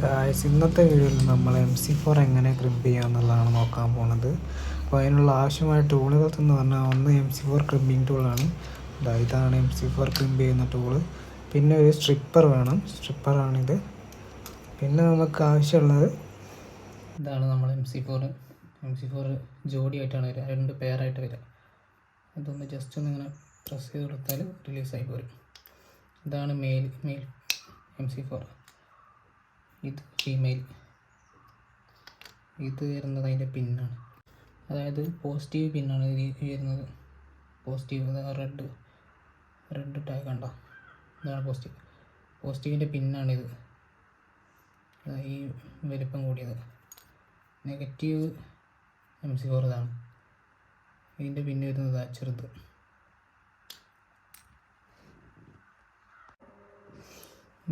Guys ഇന്നത്തെ വീഡിയോയിൽ നമ്മൾ എം സി ഫോർ എങ്ങനെ ക്രിമ്പ് ചെയ്യുക എന്നുള്ളതാണ് നോക്കാൻ പോണത്. അപ്പോൾ അതിനുള്ള ആവശ്യമായ ടൂളുകൾ എന്ന് പറഞ്ഞാൽ ഒന്ന് എം സി ഫോർ ക്രിമ്പിങ് ടൂളാണ് ഇതാ ഇതാണ് എം സി ഫോർ ക്രിമ്പ് ചെയ്യുന്ന ടൂൾ പിന്നെ ഒരു സ്ട്രിപ്പർ വേണം. സ്ട്രിപ്പറാണിത് പിന്നെ നമുക്ക് ആവശ്യമുള്ളത് ഇതാണ് നമ്മൾ M C four M C four ജോഡിയായിട്ടാണ് വരിക. രണ്ട് പെയറായിട്ട് വരിക. അതൊന്ന് ജസ്റ്റ് ഒന്ന് ഇങ്ങനെ പ്രസ് ചെയ്ത് കൊടുത്താൽ റിലീസായി പോരും. ഇതാണ് male male M C four ഇത് ഫീമെയിൽ ഇത് വരുന്നത് അതിന്റെ പിന്നാണ്. അതായത് പോസിറ്റീവ് പിന്നാണ് ഇത് വരുന്നത്. പോസിറ്റീവ് റെഡ് റെഡ് ടാഗ് കണ്ടോ? ഇതാണ് പോസിറ്റീവ് പോസിറ്റീവിന്റെ പിന്നാണിത് ഈ വലിപ്പം കൂടിയത്. നെഗറ്റീവ് എം സി ഫോർ ഇതിന്റെ പിന്നെ വരുന്നത് ചെറുത്.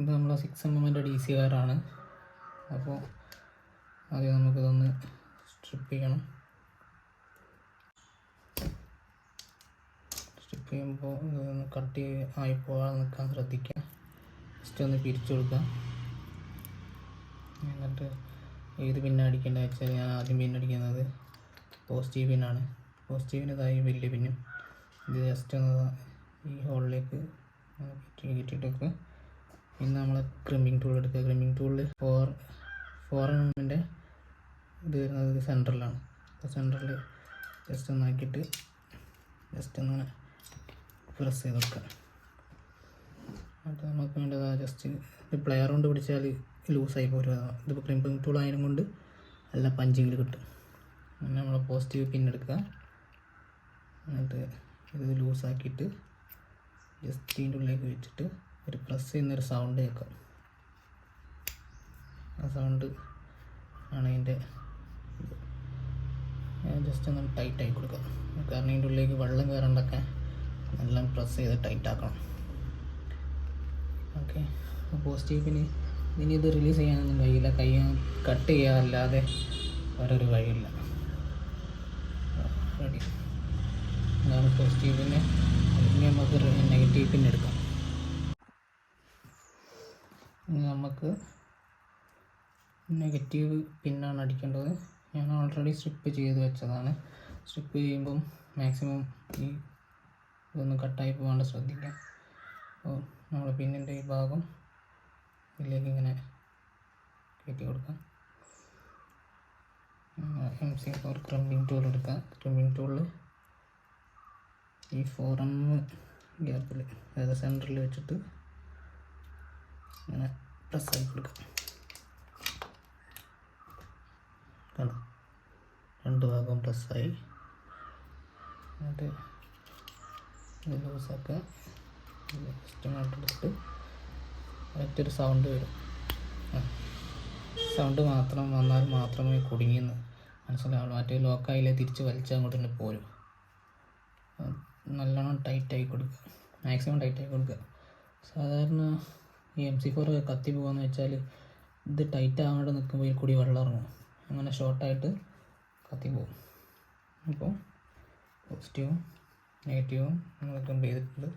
ഇത് നമ്മളെ സിക്സ് എം എമ്മിന്റെ ഡി സി കാറാണ് അപ്പോൾ ആദ്യം നമുക്കിതൊന്ന് സ്ട്രിപ്പ് ചെയ്യണം. സ്ട്രിപ്പ് ചെയ്യുമ്പോൾ ഇതൊന്ന് കട്ട് ആയി പോകാതെ നിൽക്കാൻ ശ്രദ്ധിക്കുക. ജസ്റ്റ് ഒന്ന് പിരിച്ചു കൊടുക്കുക. എന്നിട്ട് ഏത് പിന്നെ അടിക്കേണ്ടത് വെച്ചാൽ ഞാൻ ആദ്യം പിന്നടിക്കുന്നത് പോസിറ്റീവ് പിന്നാണ് പോസിറ്റീവിന് ഇതായി വലിയ പിന്നും ഇത് ജസ്റ്റ് ഒന്ന് ഈ ഹോളിലേക്ക് കയറ്റിയിട്ടൊക്കെ പിന്നെ നമ്മൾ ക്രിമ്മിങ് ടൂൾ എടുക്കുക. ക്രിമ്മിങ് ടൂളിൽ ഫോർ ഫോർ എമ്മിന്റെ ഇത് വരുന്നത് സെന്ററിലാണ് സെന്ററിൽ ജസ്റ്റ് ഒന്നാക്കിയിട്ട് ജസ്റ്റ് ഒന്ന് പ്രസ് ചെയ്ത് കൊടുക്കുക അപ്പോൾ നമുക്ക് വേണ്ടത് ജസ്റ്റ് ഇത് പ്ലെയർ കൊണ്ട് പിടിച്ചാൽ ലൂസായി പോരും. ഇതിപ്പോൾ ക്രിമ്പിങ് ടൂൾ ആയതിനും കൊണ്ട് നല്ല പഞ്ചിങ്ങിൽ കിട്ടും. പിന്നെ നമ്മൾ പോസിറ്റീവ് പിൻ എടുക്കുക. എന്നിട്ട് ഇത് ലൂസാക്കിയിട്ട് ജസ്റ്റ് ഇതിന്റെ ഉള്ളിലേക്ക് വെച്ചിട്ട് ഒരു പ്രസ് ചെയ്യുന്നൊരു സൗണ്ട് കേൾക്കാം. സൗണ്ട് ആണ് ഇതിന്റെ. ജസ്റ്റ് ഒന്ന് ടൈറ്റ് ആയി കൊടുക്കുക കാരണം ഇതിന്റെ ഉള്ളിലേക്ക് വെള്ളം കയറണ്ടൊക്കെ എല്ലാം പ്രസ് ചെയ്ത് ടൈറ്റ് ആക്കണം. ഓക്കെ പോസിറ്റീവ് പിന്നെ ഇനി ഇത് റിലീസ് ചെയ്യാനൊന്നും കഴിയില്ല. കൈ കട്ട് ചെയ്യാറില്ലാതെ വേറൊരു വഴിയില്ല. റെഡി അതാണ് പോസിറ്റീവ് പിന്നെ ഇനി നമുക്ക് നെഗറ്റീവ് പിന്നെ എടുക്കാം. നമുക്ക് നെഗറ്റീവ് പിന്നാണ് അടിക്കേണ്ടത്. ഞാൻ ഓൾറെഡി സ്ട്രിപ്പ് ചെയ്ത് വെച്ചതാണ്. സ്ട്രിപ്പ് ചെയ്യുമ്പം മാക്സിമം ഈ ഇതൊന്നും കട്ടായി പോകാണ്ട് ശ്രദ്ധിക്കാം. അപ്പോൾ നമ്മൾ പിന്നിന്റെ ഈ ഭാഗം ഇതിലേക്ക് ഇങ്ങനെ കയറ്റി കൊടുക്കാം. M C four crimping tool എടുക്കാം. ക്രമ്പിങ് ടൂളിൽ ഈ ഫോറം ഗ്യാപ്പിൽ അതായത് സെന്ററിൽ വെച്ചിട്ട് ഇങ്ങനെ പ്രസ് ആയി കൊടുക്കാം കണ്ടോ പ്രസ്സായി എന്നിട്ട് ലൂസാക്കുക. ജസ്റ്റ് ഇങ്ങോട്ട് എടുത്തിട്ട് സൗണ്ട് വരും. സൗണ്ട് മാത്രം വന്നാൽ മാത്രമേ കുടുങ്ങിയെന്ന് മനസ്സിലാവുള്ളൂ. മറ്റേ ലോക്കായില്ലേ തിരിച്ച് വലിച്ചാൽ അങ്ങോട്ട് തന്നെ പോരും. നല്ലോണം ടൈറ്റായി കൊടുക്കുക. മാക്സിമം ടൈറ്റായി കൊടുക്കുക. സാധാരണ ഈ എം സി ഫോർ കത്തി പോകാന്ന് വെച്ചാൽ ഇത് ടൈറ്റ് ആകാണ്ട് നിൽക്കുമ്പോൾ കൂടി വെള്ളം ഇറങ്ങും. അങ്ങനെ ഷോർട്ടായിട്ട് കത്തി പോകും അപ്പോൾ പോസിറ്റീവും നെഗറ്റീവും നമ്മൾ കൊണ്ട് ചെയ്തിട്ടുണ്ട്